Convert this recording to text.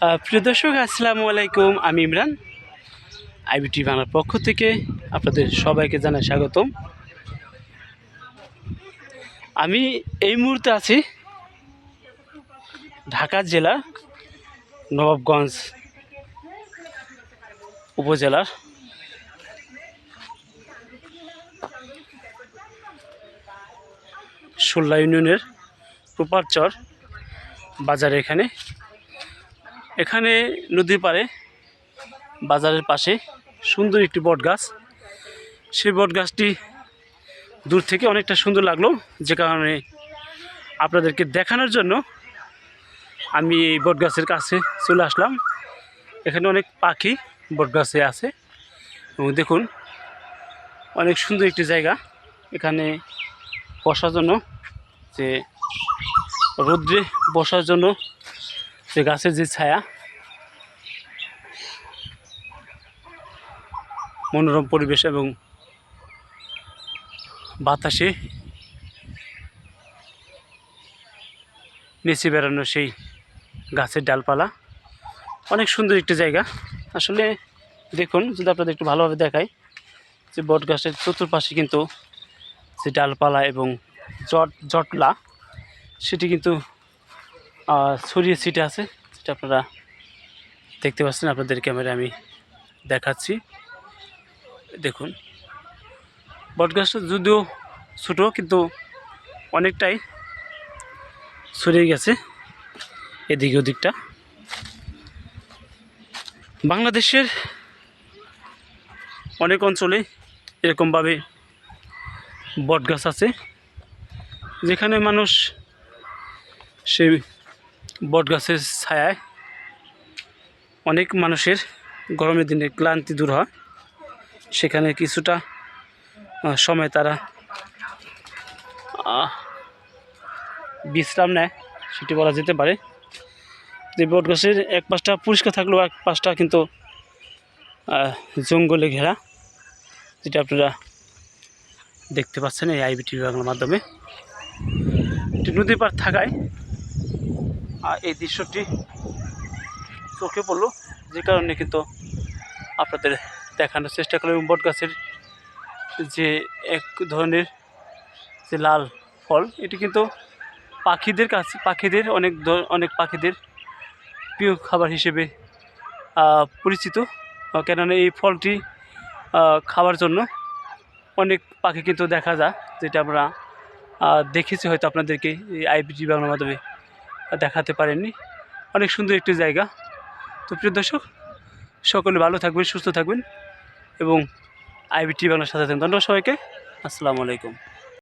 প্রিয় দর্শক, আসসালামু আলাইকুম। আমি ইমরান। আইবিটি বাংলার পক্ষ থেকে আপনাদের সবাইকে জানাই স্বাগতম। আমি এই মুহূর্তে আছি ঢাকা জেলার নবাবগঞ্জ উপজেলার। সোল্লা ইউনিয়নের প্রপারচর বাজারে এখানে। এখানে নদীর পাড়ে, বাজারের পাশে সুন্দর একটি বট গাছ সেই বট গাছটি দূর থেকে অনেকটা সুন্দর লাগল, যে কারণে আপনাদেরকে দেখানোর জন্য আমি এই বট গাছের কাছে চলে আসলাম। এখানে অনেক পাখি বট গাছে আছে। এবং দেখুন, অনেক সুন্দর একটি জায়গা। এখানে বসার জন্য, যে রৌদ্রে বসার জন্য যে গাছের যে ছায়া, মনোরম পরিবেশ এবং বাতাসে নেচে বেড়ানো সেই গাছের ডালপালা। অনেক সুন্দর একটি জায়গা। আসলে দেখুন, যদি আপনাদের একটু ভালোভাবে দেখাই, যে বট গাছের চতুর্পাশে কিন্তু যে ডালপালা এবং জট জটলা, সেটি কিন্তু ছড়িয়ে ছিটে আছে সেটা আপনারা দেখতে পাচ্ছেন, আপনাদের ক্যামেরায় আমি দেখাচ্ছি। দেখুন বটগাছটা যদিও ছোটো, কিন্তু অনেকটাই ছড়িয়ে গেছে এদিক ওদিকটা। বাংলাদেশের অনেক অঞ্চলে এরকমভাবে বটগাছ আছে, যেখানে মানুষ সেই বটগাছের ছায়ায় অনেক মানুষের গরমের দিনে ক্লান্তি দূর হয়। সেখানে কিছুটা সময় তারা বিশ্রাম নেয়, সেটি বলা যেতে পারে। যে বটগাছের এক পাশটা পরিষ্কার থাকলেও এক পাশটা কিন্তু জঙ্গলে ঘেরা, যেটা আপনারা দেখতে পাচ্ছেন এই আইবিটি বাংলার মাধ্যমে। নদীর পার থাকায় এই দৃশ্যটি চোখে পড়ল, যে কারণে কিন্তু আপনাদের দেখানোর চেষ্টা করলাম বট গাছের যে এক ধরনের যে লাল ফল, এটি কিন্তু পাখিদের কাছে, পাখিদের অনেক অনেক পাখিদের প্রিয় খাবার হিসেবে পরিচিত। কেননা এই ফলটি খাওয়ার জন্য অনেক পাখি কিন্তু দেখা যায়, যেটা আমরা দেখেছি হয়তো আপনাদেরকে এই আইপিজি বাংলার মাধ্যমে। দেখাতে পারেননি। অনেক সুন্দর একটি জায়গা। তো প্রিয় দর্শক, সকলে ভালো থাকবেন, সুস্থ থাকবেন এবং আইবিটি বাংলার সাথে থাকবেন। ধন্যবাদ সবাইকে। আসসালামু আলাইকুম।